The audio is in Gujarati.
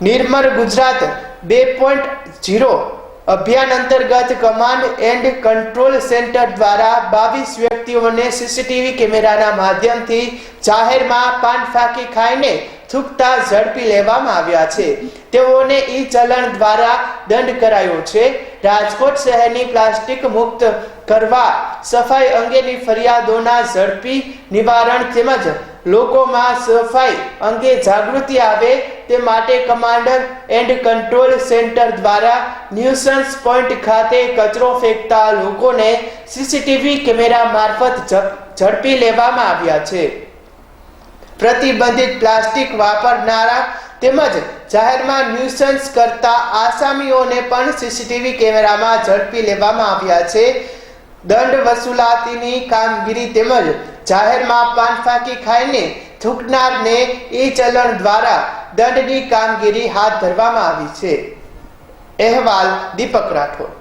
નિર્મળ ગુજરાત બે પોઈન્ટ ઝીરો અભિયાન અંતર્ગત કમાન્ડ એન્ડ કંટ્રોલ સેન્ટર દ્વારા બાવીસ વ્યક્તિઓને સીસીટીવી કેમેરાના માધ્યમથી જાહેરમાં પાન ફાંકી ખાઈને થૂકતા ઝડપી લેવામાં આવ્યા છે. તેઓને ઈ ચલણ દ્વારા દંડ કરાયો છે. રાજકોટ શહેરની પ્લાસ્ટિક મુક્ત કરવા સફાઈ અંગેની ફરિયાદોના ઝડપી નિવારણ તેમજ લોકોમાં સફાઈ અંગે જાગૃતિ આવે તે માટે કમાન્ડર એન્ડ કંટ્રોલ સેન્ટર દ્વારા ન્યુસન્સ પોઈન્ટ ખાતે કચરો ફેંકતા લોકોને સીસીટીવી કેમેરા મારફત ઝડપી લેવામાં આવ્યા છે. પ્રતિબંધિત પ્લાસ્ટિક વાપરનારા તેમજ જાહેરમાં ન્યુસન્સ કરતા આસામીઓને પણ સીસીટીવી કેમેરામાં ઝડપી લેવામાં આવ્યા છે. દંડ વસૂલાતીની કામગીરી તેમજ જાહેરમાં પાન ફાંકી ખાઈને થૂકનારને ઈ ચલણ દ્વારા દંડની કામગીરી હાથ ધરવામાં આવી છે. અહેવાલ દીપક રાઠોડ.